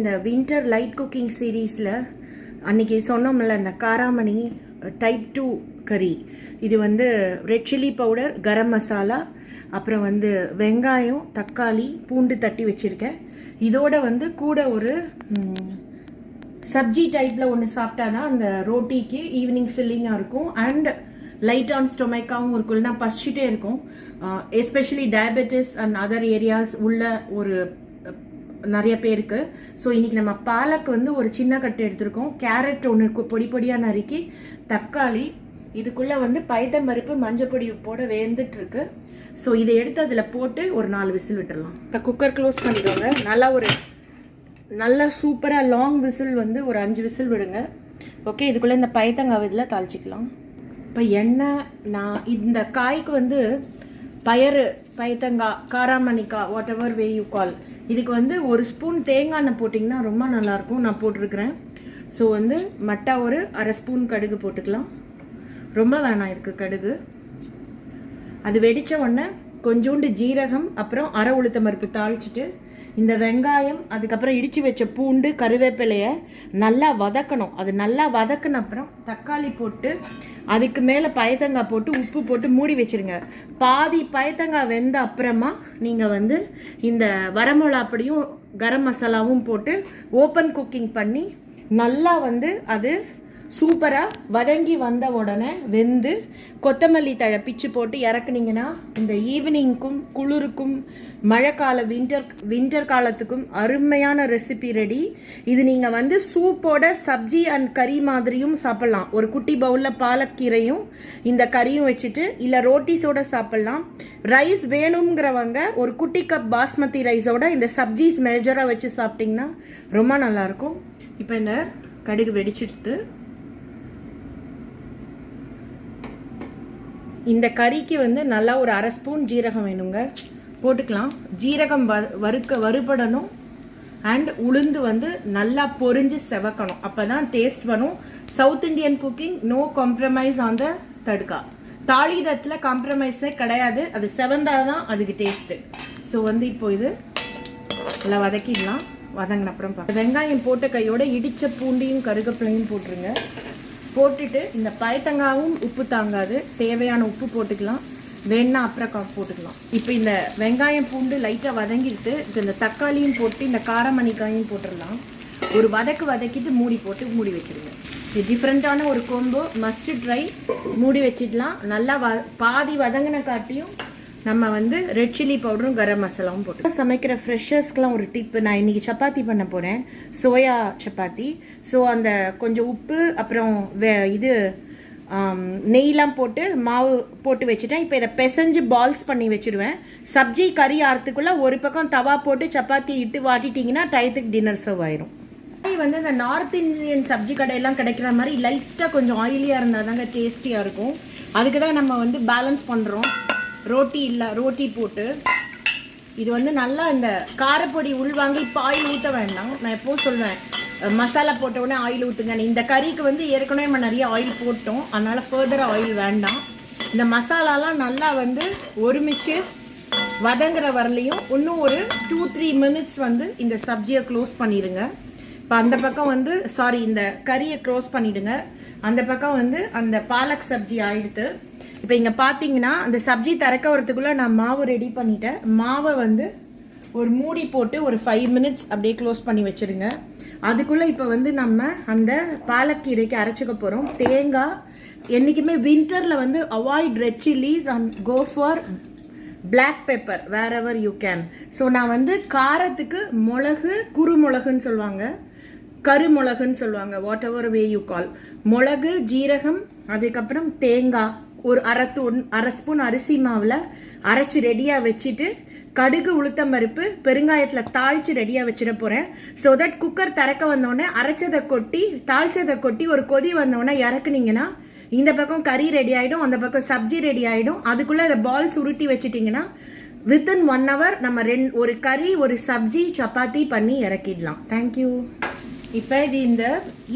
இந்த winter light cooking சீரீஸில் அன்னைக்கு சொன்னோம்ல இந்த காராமணி டைப் டூ கறி. இது வந்து red chilli powder garam masala அப்புறம் வந்து வெங்காயம் தக்காளி பூண்டு தட்டி வச்சுருக்கேன். இதோட வந்து கூட ஒரு சப்ஜி டைப்பில் ஒன்று சாப்பிட்டா தான் அந்த ரோட்டிக்கு ஈவினிங் ஃபில்லிங்காக இருக்கும். அண்ட் லைட் ஆன் ஸ்டொமைக்காகவும் இருக்கும். இல்லைனா பசிச்சுட்டே இருக்கும். Especially diabetes and other areas உள்ள ஒரு நிறைய பேருக்கு. ஸோ இன்றைக்கி நம்ம பாலக் வந்து ஒரு சின்ன கட்டு எடுத்திருக்கோம். கேரட் ஒன்று பொடி பொடியாக நறுக்கி தக்காளி இதுக்குள்ளே வந்து பைத்தம் பருப்பு மஞ்சப்பொடி உப்போட வேந்துட்டுருக்கு ஸோ இதை எடுத்து அதில் போட்டு ஒரு நாலு விசில் விட்டுடலாம் இப்போ குக்கர் க்ளோஸ் பண்ணிக்கோங்க. நல்லா ஒரு நல்ல சூப்பராக லாங் விசில் வந்து ஒரு அஞ்சு விசில் விடுங்க. ஓகே இதுக்குள்ளே இந்த பயத்தங்காய் இதில் தாளிச்சிக்கலாம். இப்போ எண்ணெய் நான் இந்த காய்க்கு வந்து பயறு பைத்தங்காய் காராமணிக்காய் வாட் எவர் வே யூ கால் இதுக்கு வந்து ஒரு ஸ்பூன் தேங்காய் எண்ணெய் போட்டிங்கன்னா ரொம்ப நல்லாயிருக்கும். நான் போட்டிருக்கிறேன். ஸோ வந்து மட்டா ஒரு அரை ஸ்பூன் கடுகு போட்டுக்கலாம். ரொம்ப வேணாம் இதுக்கு கடுகு. அது வெடிச்ச உடனே கொஞ்சோண்டு ஜீரகம் அப்புறம் அரை உளுத்த பருப்பு தாளிச்சிட்டு இந்த வெங்காயம் அதுக்கப்புறம் இடித்து வச்ச பூண்டு கருவேப்பிலையை நல்லா வதக்கணும். அது நல்லா வதக்கின அப்புறம் தக்காளி போட்டு அதுக்கு மேலே பயத்தங்காய் போட்டு உப்பு போட்டு மூடி வச்சிருங்க. பாதி பயத்தங்காய் வெந்த அப்புறமா நீங்கள் வந்து இந்த வரமிளகாப்படியும் கரம் மசாலாவும் போட்டு ஓப்பன் குக்கிங் பண்ணி நல்லா வந்து அது சூப்பராக வதங்கி வந்த உடனே வெந்து கொத்தமல்லி தழை பிச்சு போட்டு இறக்குனீங்கன்னா இந்த ஈவினிங்க்கும் குளிருக்கும் மழைக்கால வின்டர் வின்டர் காலத்துக்கும் அருமையான ரெசிபி ரெடி இது நீங்கள் வந்து சூப்போட சப்ஜி அண்ட் கறி மாதிரியும் சாப்பிட்லாம். ஒரு குட்டி பவுலில் பாலக்கீரையும் இந்த கறியும் வச்சுட்டு இல்லை ரோட்டிஸோட சாப்பிட்லாம். ரைஸ் வேணுங்கிறவங்க ஒரு குட்டி கப் பாஸ்மதி ரைஸோட இந்த சப்ஜிஸ் மேஜராக வச்சு சாப்பிட்டிங்கன்னா ரொம்ப நல்லாயிருக்கும் இப்போ இந்த கடுகு வெடிச்சிடுத்து இந்த கறிக்கு வந்து நல்லா ஒரு அரை ஸ்பூன் ஜீரகம் வேணுங்க. போட்டுக்கலாம். ஜீரகம் வ வறுக்க வறுபடணும். அண்ட் உளுந்து வந்து நல்லா பொரிஞ்சு செவக்கணும். அப்போ தான் டேஸ்ட் வரும் south Indian cooking no compromise on the தடுக்கா தாளிதத்தில் காம்ப்ரமைஸே கிடையாது. அது செவந்தாதான் அதுக்கு டேஸ்ட்டு ஸோ வந்து இப்போ இது நல்லா வதக்கிடலாம். வதங்கின அப்புறம் பார்க்க வெங்காயம் போட்ட கையோட இடித்த பூண்டையும் கருகப்பிலையும் போட்டுருங்க. போட்டுட்டு இந்த பயத்தங்காவும் உப்பு தாங்காது. தேவையான உப்பு போட்டுக்கலாம். வேணா அப்புறம் போட்டுக்கலாம். இப்போ இந்த வெங்காயம் பூண்டு லைட்டாக வதங்கிட்டு இப்போ இந்த தக்காளியும் போட்டு இந்த காரமணிக்காயும் போட்டுடலாம். ஒரு வதக்கு வதக்கிட்டு மூடி போட்டு மூடி வச்சுருங்க. இது டிஃப்ரெண்ட்டான ஒரு கொம்போ மஸ்ட் ட்ரை மூடி வச்சிடலாம். நல்லா வ பாதி வதங்கின காட்டியும் நம்ம வந்து ரெட் சில்லி பவுடரும் கரம் மசாலாவும் போட்டு சமைக்கிற ஃப்ரெஷர்ஸ்க்கெலாம் ஒரு டிப் நான் இன்னைக்கு சப்பாத்தி பண்ண போகிறேன் சோயா சப்பாத்தி. ஸோ அந்த கொஞ்சம் உப்பு அப்புறம் வே- இது நெய்லாம் போட்டு மாவு போட்டு வச்சுட்டேன். இப்போ இதை பிசைஞ்சு பால்ஸ் பண்ணி வச்சுடுவேன் சப்ஜி கறி ஆறதுக்குள்ளே ஒரு பக்கம் தவா போட்டு சப்பாத்தி இட்டு வாட்டிட்டிங்கன்னா டயத்துக்கு டின்னர் சர்வ் ஆயிரும். வந்து இந்த நார்த் இந்தியன் சப்ஜி கடையெல்லாம் கிடைக்கிற மாதிரி லைட்டாக கொஞ்சம் ஆயிலியாக இருந்தால் தாங்க டேஸ்டியாக இருக்கும். அதுக்கு தான் நம்ம வந்து பேலன்ஸ் பண்ணுறோம் ரோட்டி இல்லை ரோட்டி போட்டு. இது வந்து நல்லா இந்த காரப்பொடி உள்வாங்கி இப்போ ஆயில் ஊற்ற வேண்டாம். நான் எப்போவும் சொல்வேன் மசாலா போட்ட உடனே ஆயில் ஊற்றுங்க இந்த கறிக்கு வந்து ஏற்கனவே நம்ம நிறைய ஆயில் போட்டோம். அதனால் ஃபர்தராக ஆயில் வேண்டாம். இந்த மசாலாலாம் நல்லா வந்து ஒருமிச்சு வதங்குற வரலையும் இன்னும் ஒரு டூ த்ரீ மினிட்ஸ் வந்து இந்த சப்ஜியை க்ளோஸ் பண்ணிடுங்க. இப்போ அந்த பக்கம் வந்து சாரி இந்த கறியை க்ளோஸ் பண்ணிவிடுங்க அந்த பக்கம் வந்து அந்த பாலக் சப்ஜி ஆயிடுத்து இப்போ இங்கே பார்த்தீங்கன்னா அந்த சப்ஜி திறக்க வரத்துக்குள்ளே நான் மாவு ரெடி பண்ணிட்டேன். மாவை வந்து ஒரு மூடி போட்டு ஒரு ஃபைவ் மினிட்ஸ் அப்படியே க்ளோஸ் பண்ணி வச்சிருங்க. அதுக்குள்ளே இப்போ வந்து நம்ம அந்த பாலக்கீரைக்கு அரைச்சிக்க போகிறோம் தேங்காய் என்றைக்குமே வின்டரில் வந்து avoid red chillies and go for black pepper where ever you can so நான் வந்து காரத்துக்கு மிளகு குறுமிளகுன்னு சொல்லுவாங்க. கருமிளகுன்னு சொல்லுவாங்க வாட் எவர் வே யூ கால் மிளகு ஜீரகம் அதுக்கப்புறம் தேங்காய். ஒரு அரை தூண் அரை ஸ்பூன் அரிசி மாவில் அரைச்சி ரெடியாக வச்சுட்டு கடுகு உளுத்தம் பருப்பு பெருங்காயத்தில் தாளித்து ரெடியாக வச்சிட போகிறேன் ஸோ தட் குக்கர் திறக்க வந்தோடனே அரைச்சதை கொட்டி தாளிச்சதை கொட்டி ஒரு கொதி வந்தோடனே இறக்குனீங்கன்னா இந்த பக்கம் கறி ரெடி ஆகிடும் அந்த பக்கம் சப்ஜி ரெடி ஆகிடும் அதுக்குள்ளே அதை பால்ஸ் உருட்டி வச்சுட்டிங்கன்னா வித்தின் ஒன் ஹவர் நம்ம ரெண் ஒரு கறி ஒரு சப்ஜி சப்பாத்தி பண்ணி இறக்கிடலாம். தேங்க்யூ இப்போ இது இந்த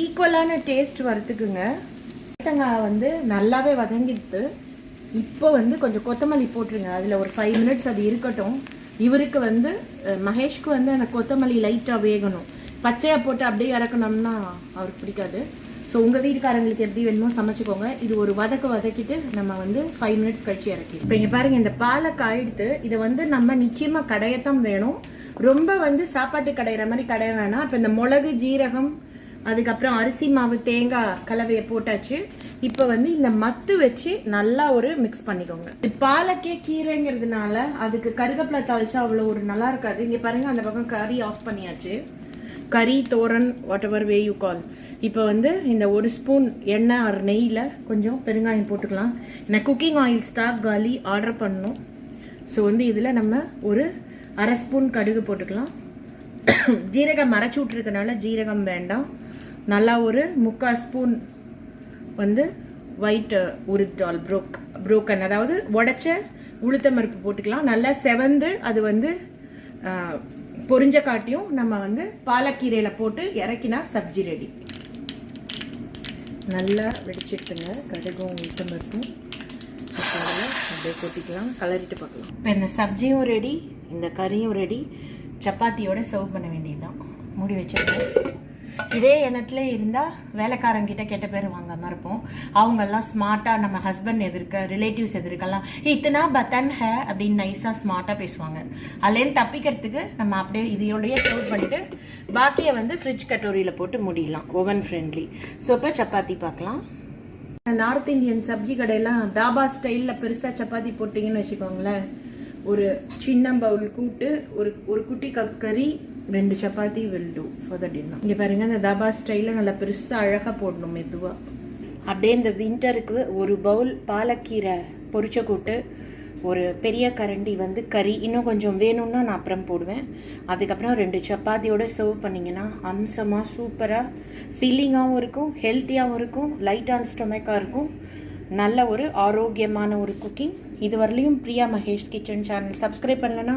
ஈக்குவலான டேஸ்ட் வரத்துக்குங்க. தேங்காய் வந்து நல்லாவே வதங்கிடுது. இப்போ வந்து கொஞ்சம் கொத்தமல்லி போட்டுருங்க. அதில் ஒரு ஃபைவ் மினிட்ஸ் அது இருக்கட்டும். இவருக்கு வந்து மகேஷ்க்கு வந்து அந்த கொத்தமல்லி லைட்டாக வேகணும். பச்சையாக போட்டு அப்படியே இறக்கணும்னா அவருக்கு பிடிக்காது. ஸோ உங்கள் வீட்டுக்காரங்களுக்கு எப்படி வேணுமோ சமைச்சுக்கோங்க. இது ஒரு வதக்க வதக்கிட்டு நம்ம வந்து ஃபைவ் மினிட்ஸ் கழிச்சு இறக்கி இப்போ இங்கே பாருங்கள் இந்த பாலை காயிடுத்து இதை வந்து நம்ம நிச்சயமாக கடையத்தான் வேணும். ரொம்ப வந்து சாப்பாட்டு கடையிற மாதிரி கடைய வேணாம். இப்போ இந்த மிளகு ஜீரகம் அதுக்கப்புறம் அரிசி மாவு தேங்காய் கலவையை போட்டாச்சு. இப்போ வந்து இந்த மத்து வச்சு நல்லா ஒரு மிக்ஸ் பண்ணிக்கோங்க. பாலக்கே கீரைங்கிறதுனால அதுக்கு கருகப்பிலை தாளிச்சா அவ்வளோ ஒரு நல்லா இருக்காது. இங்கே பாருங்க அந்த பக்கம் கறி ஆஃப் பண்ணியாச்சு. கறி thoran whatever way you call இப்போ வந்து இந்த ஒரு ஸ்பூன் எண்ணெய் ஆறு நெய்யில் கொஞ்சம் பெருங்காயம் போட்டுக்கலாம். நான் குக்கிங் ஆயில் ஸ்டாக் காலி ஆர்டர் பண்ணணும். ஸோ வந்து இதில் நம்ம ஒரு அரை ஸ்பூன் கடுகு போட்டுக்கலாம். ஜீரகம் மறைச்சி விட்ருக்கனால ஜீரகம் வேண்டாம். நல்லா ஒரு முக்கால் ஸ்பூன் வந்து ஒயிட் உருட்டால் ப்ரோக் ப்ரோக்கன் அதாவது உடைச்ச உளுத்தம் மருப்பு போட்டுக்கலாம். நல்லா செவந்து அது வந்து பொறிஞ்ச பொரிஞ்ச காட்டியும் நம்ம வந்து பாலக்கீரையில் போட்டு இறக்கினா சப்ஜி ரெடி நல்லா வெடிச்சிட்டுங்க கடுகும் உளுத்தம் பருப்பும். அப்படியே கொட்டிக்கலாம். கலரிட்டு பார்க்கலாம். இப்போ இந்த சப்ஜியும் ரெடி இந்த கறியும் ரெடி சப்பாத்தியோட சர்வ் பண்ண வேண்டியதுதான். மூடி வச்சிருக்கேன் இதே எண்ணத்துல இருந்தால் வேலைக்காரங்கிட்ட கெட்ட பேர் வாங்காமல் இருப்போம். அவங்கெல்லாம் ஸ்மார்ட்டாக நம்ம ஹஸ்பண்ட் எதிர்க்க ரிலேட்டிவ்ஸ் எதிர்க்கெல்லாம் இத்தனா பத்தன் ஹே அப்படின்னு நைஸாக ஸ்மார்ட்டாக பேசுவாங்க. அதுலேருந்து தப்பிக்கிறதுக்கு நம்ம அப்படியே இதையோடய ஸ்டோர் பண்ணிட்டு பாக்கியை வந்து ஃப்ரிட்ஜ் கட்டோரியில் போட்டு முடியலாம். ஓவன் ஃப்ரெண்ட்லி ஸோ இப்போ சப்பாத்தி பார்க்கலாம். நார்த் இந்தியன் சப்ஜி கடையெல்லாம் தாபா ஸ்டைலில் பெருசாக சப்பாத்தி போட்டிங்கன்னு வச்சுக்கோங்களேன். ஒரு சின்ன பவுல் கூட்டு ஒரு ஒரு குட்டி கப் கறி ரெண்டு chapati will do for the dinner இங்கே பாருங்க இந்த தபா ஸ்டைலில் நல்லா பெருசாக அழகாக போடணும் மெதுவாக அப்படியே இந்த வின்டருக்கு ஒரு பவுல் பாலக்கீரை பொரிச்ச கூட்டு ஒரு பெரிய கரண்டி வந்து கறி இன்னும் கொஞ்சம் வேணும்னா நான் அப்புறம் போடுவேன். அதுக்கப்புறம் ரெண்டு சப்பாத்தியோட சர்வ் பண்ணிங்கன்னா அம்சமாக சூப்பராக ஃபீலிங்காகவும் இருக்கும் ஹெல்த்தியாகவும் இருக்கும் லைட் ஆன் ஸ்டொமக்காக இருக்கும். நல்ல ஒரு ஆரோக்கியமான ஒரு குக்கிங் இது Priya Mahesh kitchen channel subscribe பண்ணலன்னா